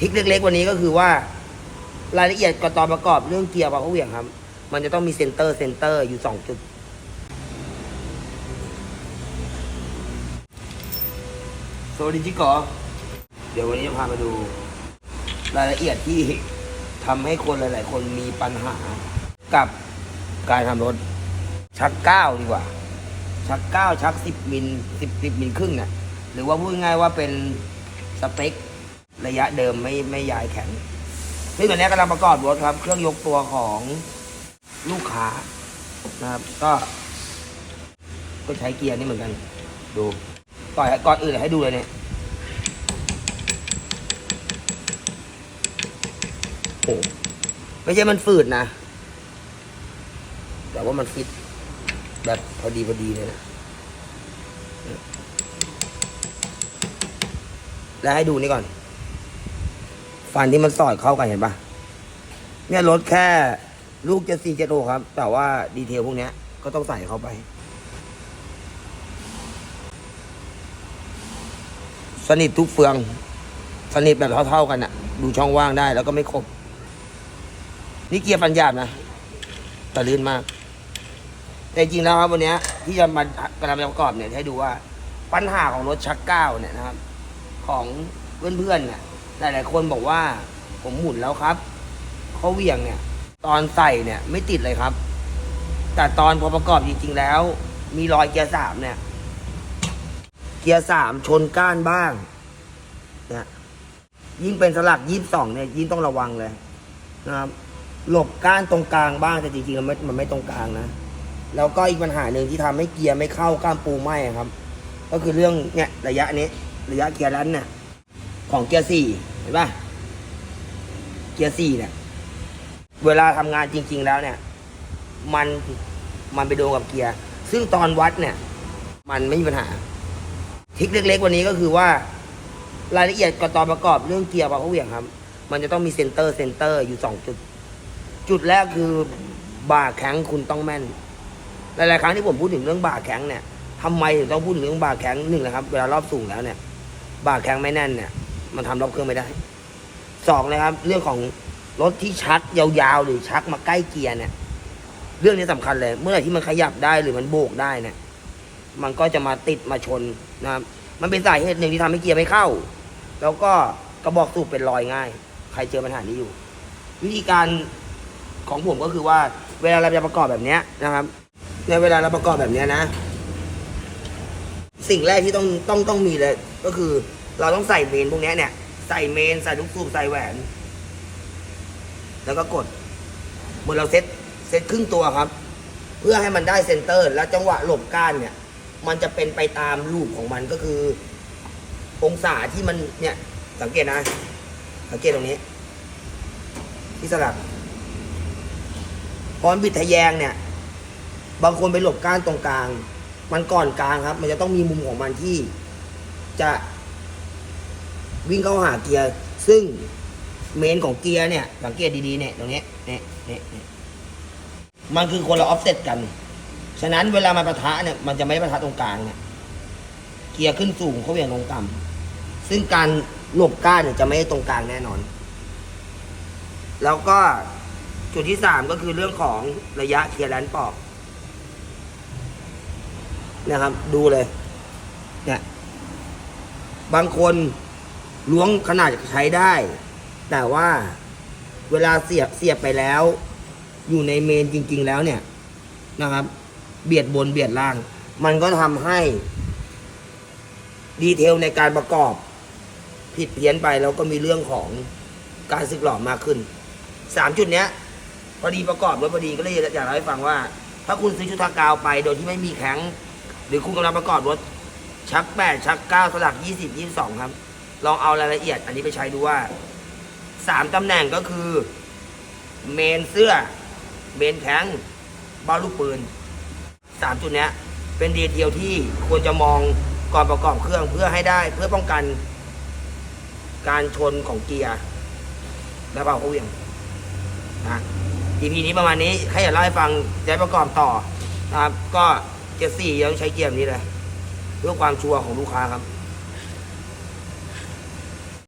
ทิกเล็ก ๆ วันนี้ก็คือว่า รายละเอียดก่อนตอนประกอบเรื่องเกียร์ปากเขาเหวี่ยงครับ มันจะต้องมีเซนเตอร์เซนเตอร์อยู่สองจุดสวัสดีจิกอเดี๋ยววันนี้จะพามาดู รายละเอียดที่ทำให้คนหลาย ๆ คนมีปัญหากับการทำรถ ชักเก้าดีกว่า ชักเก้าชักสิบมิลสิบสิบมิลครึ่งเนี่ยหรือว่าพูดง่ายๆว่าเป็นสเปค ระยะเดิมไม่ไม่ย้ายแข็งซึ่งตอนนี้กำลังประกอบรถครับ เครื่องยกตัวของลูกค้านะครับ ก็ ก็ใช้เกียร์นี่เหมือนกัน ดูก่อนก่อนอื่นให้ดูเลยเนี่ยโอ้ไม่ใช่มันฝืดนะ แต่ว่ามันฟิต แบบพอดีพอดีเลยนะแล้วให้ดูนี่ก่อน ฟันที่มันสอดเข้ากันเห็นปะเนี่ยรถแค่ลูกจะสี่เจ็ดโครับ แต่ว่าดีเทลพวกเนี้ยก็ต้องใส่เข้าไป สนิททุกเฟือง สนิทแบบเท่าๆกันอะดูช่องว่างได้แล้วก็ไม่ครบ นี่เกียร์ฟันหยาบนะแต่ลื่นมาก แต่จริงแล้วครับวันนี้ที่จะมากำลังประกอบเนี่ยให้ดูว่า ปัญหาของรถชักเก้าเนี่ยนะครับ ของเพื่อนๆเนี่ย หลายๆคนบอกว่าผมหมุนแล้วครับเขาเหวี่ยงเนี่ย ตอนใส่เนี่ยไม่ติดเลยครับ แต่ตอนพอประกอบจริงๆแล้ว มีรอยเกียร์สามเนี่ย เกียร์สามชนก้านบ้างเนี่ยยิ่งเป็นสลักยี่สิบสองเนี่ยยิ่งต้องระวังเลยนะครับหลบก้านตรงกลางบ้างแต่จริงๆมันไม่มันไม่ตรงกลางนะแล้วก็อีกปัญหาหนึ่งที่ทำให้เกียร์ไม่เข้าก้ามปูไหมอะครับ ก็คือเรื่องเนี่ยระยะนี้ ระยะเกียร์ลันเนี่ย ของเกียร์สี่เห็นป่ะเกียร์สี่เนี่ย เวลาทำงานจริง ๆ แล้วเนี่ย มันมันไปโดนกับเกียร์ ซึ่งตอนวัดเนี่ย มันไม่มีปัญหาทริคเล็ก ๆ วันนี้ก็คือว่า รายละเอียดก่อนตอนประกอบเรื่องเกียร์ปากเขาเหวี่ยงครับ มันจะต้องมีเซนเตอร์เซนเตอร์อยู่สองจุด จุดแรกคือบ่าแข็งคุณต้องแม่น หลายๆครั้งที่ผมพูดถึงเรื่องบ่าแข็งเนี่ยทำไมถึงต้องพูดถึงเรื่องบ่าแข็งหนึ่งนะครับ เวลารอบสูงแล้วเนี่ยบ่าแข็งไม่แน่นเนี่ย มันทำรอบเครื่องไม่ได้สองนะครับ เรื่องของรถที่ชักยาวๆ หรือชักมาใกล้เกียร์เนี่ย เรื่องนี้สำคัญเลย เมื่อไหร่ที่มันขยับได้หรือมันโบกได้เนี่ย มันก็จะมาติดมาชนนะครับ มันเป็นสาเหตุหนึ่งที่ทำให้เกียร์ไม่เข้า แล้วก็กระบอกสูบเป็นรอยง่าย ใครเจอปัญหานี้อยู่ วิธีการของผมก็คือว่า เวลาเราจะประกอบแบบนี้นะครับ ในเวลาเราประกอบแบบนี้นะ สิ่งแรกที่ต้องต้องต้องมีเลยก็คือ เราต้องใส่เมนพวกนี้เนี่ย ใส่เมนใส่ลูกสูบใส่แหวน แล้วก็กดเหมือนเราเซ็ตเซ็ตครึ่งตัวครับ เพื่อให้มันได้เซนเตอร์ แล้วจังหวะหลบก้านเนี่ย มันจะเป็นไปตามรูปของมันก็คือ องศาที่มันเนี่ย สังเกตนะ สังเกตตรงนี้ ที่สลับพอนบิดทะแยงเนี่ย บางคนไปหลบก้านตรงกลาง มันก่อนกลางครับ มันจะต้องมีมุมของมันที่จะ วิ่งเข้าหาเกียร์ ซึ่งเมนของเกียร์เนี่ยสังเกตดีๆเนี่ยตรงนี้เนี่ยเนี่ยเนี่ยมันคือคนละออฟเซตกัน ฉะนั้นเวลามันปะทะเนี่ยมันจะไม่ประทะตรงกลางเนี่ยเกียร์ขึ้นสูงเขาเหวี่ยงลงต่ำซึ่งการหลบก้านเนี่ยจะไม่ตรงกลางแน่นอน แล้วก็จุดที่สามก็คือเรื่องของระยะเคลียร์แลนด์ปอกนะครับ ดูเลย เนี่ย บางคน ล้วงขนาดใช้ได้ แต่ว่าเวลาเสียบเสียบไปแล้ว อยู่ในเมนจริง ๆ แล้วเนี่ยนะครับ เบียดบนเบียดล่าง มันก็ทำให้ดีเทลในการประกอบ ผิดเพี้ยนไปแล้วก็มีเรื่องของการสึกหลอมมากขึ้นสามจุดเนี้ยพอดีประกอบรถพอดีก็เลยอยากเล่าให้ฟังว่า ถ้าคุณซื้อชุดทากาวไปโดยที่ไม่มีแข็ง หรือคุณกำลังประกอบรถชักแปดชักเก้าสลักยี่สิบยี่สิบสองครับ ลองเอารายละเอียด อันนี้ไปใช้ดูว่าสามตำแหน่งก็คือ เมนเสื้อ เมนแข็งเบ้าลูกปืนสามจุดเนี้ยเป็นดีเทลที่ควรจะมองก่อนประกอบเครื่องเพื่อให้ได้ เพื่อป้องกัน การชนของเกียร์และเบาเขาเหวี่ยงนะ EP นี้ประมาณนี้แค่อยากเล่าให้ฟังจะประกอบต่อนะครับ ก็เกียร์สี่ยังใช้เกียร์นี้เลยเพื่อความชัวร์ของลูกค้าครับ